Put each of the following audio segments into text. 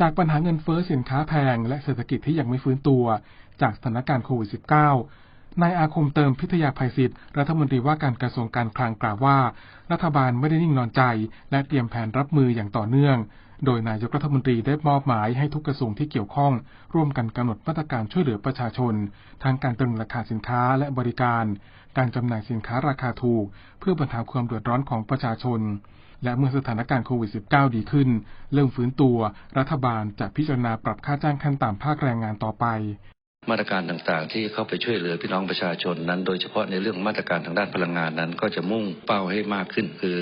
จากปัญหาเงินเฟ้อสินค้าแพง และเศรษฐกิจที่ยังไม่ฟื้นตัว จากสถานการณ์โควิด -19 นายอาคมเติมพิทยาภัยศิษย์รัฐมนตรีว่าการกระทรวงการคลังกล่าวว่า รัฐบาลไม่ได้นิ่งนอนใจ และเตรียมแผนรับมืออย่างต่อเนื่อง โดยนายกรัฐมนตรีได้มอบหมายให้ทุกกระทรวงที่เกี่ยวข้อง ร่วมกันกำหนดมาตรการช่วยเหลือประชาชนทั้งการตรึงราคาสินค้าและบริการ การจำหน่ายสินค้าราคาถูก เพื่อบรรเทาความเดือดร้อนของประชาชน และเมื่อสถานการณ์โควิด -19 ดีขึ้น เริ่มฟื้นตัว รัฐบาลจะพิจารณาปรับค่าจ้างขั้นต่ำภาคแรงงานต่อไปมาตรการต่างๆ ที่เข้าไปช่วยเหลือพี่น้องประชาชนนั้น โดยเฉพาะในเรื่องมาตรการทางด้านพลังงานนั้น ก็จะมุ่งเป้าให้มากขึ้น คือ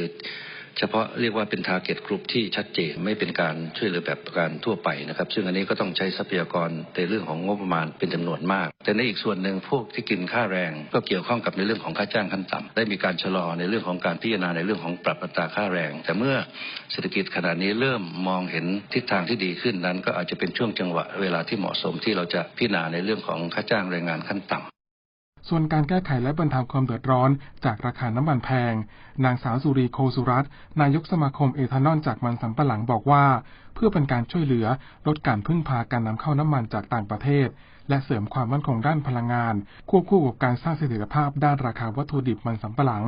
เฉพาะเรียกว่าเป็น target group ที่ชัดเจนไม่เป็นการช่วยเหลือแบบการทั่วไปนะครับ ซึ่งอันนี้ก็ต้องใช้ทรัพยากรในเรื่องของงบประมาณเป็นจำนวนมาก แต่ในอีกส่วนหนึ่งพวกที่กินค่าแรง ก็เกี่ยวข้องกับในเรื่องของค่าจ้างขั้นต่ำได้มีการชะลอในเรื่องของการพิจารณาในเรื่องของปรับอัตราค่าแรง แต่เมื่อเศรษฐกิจขณะนี้เริ่มมองเห็นทิศทางที่ดีขึ้นนั้น ก็อาจจะเป็นช่วงจังหวะเวลาที่เหมาะสมที่เราจะพิจารณาในเรื่องของค่าจ้างแรงงานขั้นต่ำ ส่วนการแก้ไขและบรรเทาความเดือดร้อนจากราคาน้ำมันแพง นางสาวสุรีโคสุรัตนายกสมาคมเอทานอลจากมันสำปะหลังบอกว่าเพื่อเป็นการช่วยเหลือลดการพึ่งพาการนำเข้าน้ำมันจากต่างประเทศ และเสริมความมั่นคงด้านพลังงาน ควบคู่กับการสร้างเสถียรภาพด้านราคาวัตถุดิบมันสำปะหลัง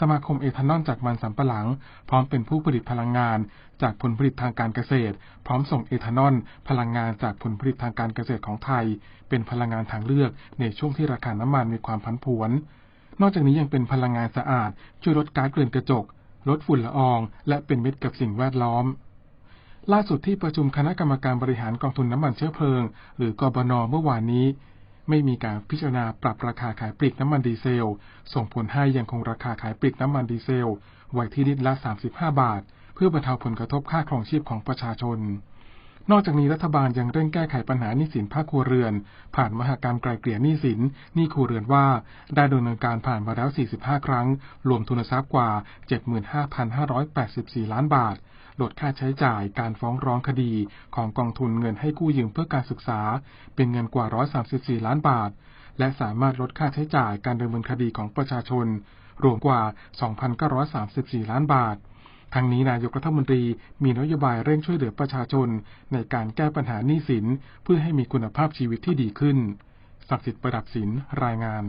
สมาคมเอทานอลจากมันสำปะหลัง พร้อมเป็นผู้ผลิตพลังงาน จากผลผลิตทางการเกษตร พร้อมส่งเอทานอลพลังงานจากผลผลิตทางการเกษตรของไทย เป็นพลังงานทางเลือกในช่วงที่ราคาน้ำมันมีความผันผวนนอกจากนี้ยังเป็นพลังงานสะอาด ช่วยลดก๊าซเรือนกระจก ลดฝุ่นละออง และเป็นมิตรกับสิ่งแวดล้อม ล่าสุดที่ประชุมคณะกรรมการบริหารกองทุนน้ำมันเชื้อเพลิง หรือกบนเมื่อวานนี้ ไม่มีการพิจารณาปรับราคาขายปลีกน้ำมันดีเซล ส่งผลให้ยังคงราคาขายปลีกน้ำมันดีเซล ไว้ที่ลิตรละ 35 บาท เพื่อบรรเทาผลกระทบค่าครองชีพของประชาชน นอกจากนี้รัฐบาลยังเร่งแก้ไขปัญหาหนี้สินภาคครัวเรือน ผ่านมหากรรมไกลเกลี่ยหนี้สินหนี้ครัวเรือนว่า ได้ดำเนินการผ่านมาแล้ว 45 ครั้ง รวมทุนทรัพย์กว่า 75,584 ล้านบาท ลดค่าใช้จ่ายการฟ้องร้องคดีของกองทุนเงินให้กู้ยืมเพื่อการศึกษา เป็นเงินกว่า 134 ล้านบาท และสามารถลดค่าใช้จ่ายการดำเนินคดีของประชาชน รวมกว่า 2,934 ล้านบาททั้งนี้นายกรัฐมนตรีมีนโยบายเร่งช่วยเหลือประชาชน ในการแก้ปัญหาหนี้สิน เพื่อให้มีคุณภาพชีวิตที่ดีขึ้น ศักดิ์สิทธิ์ประดับสินรายงาน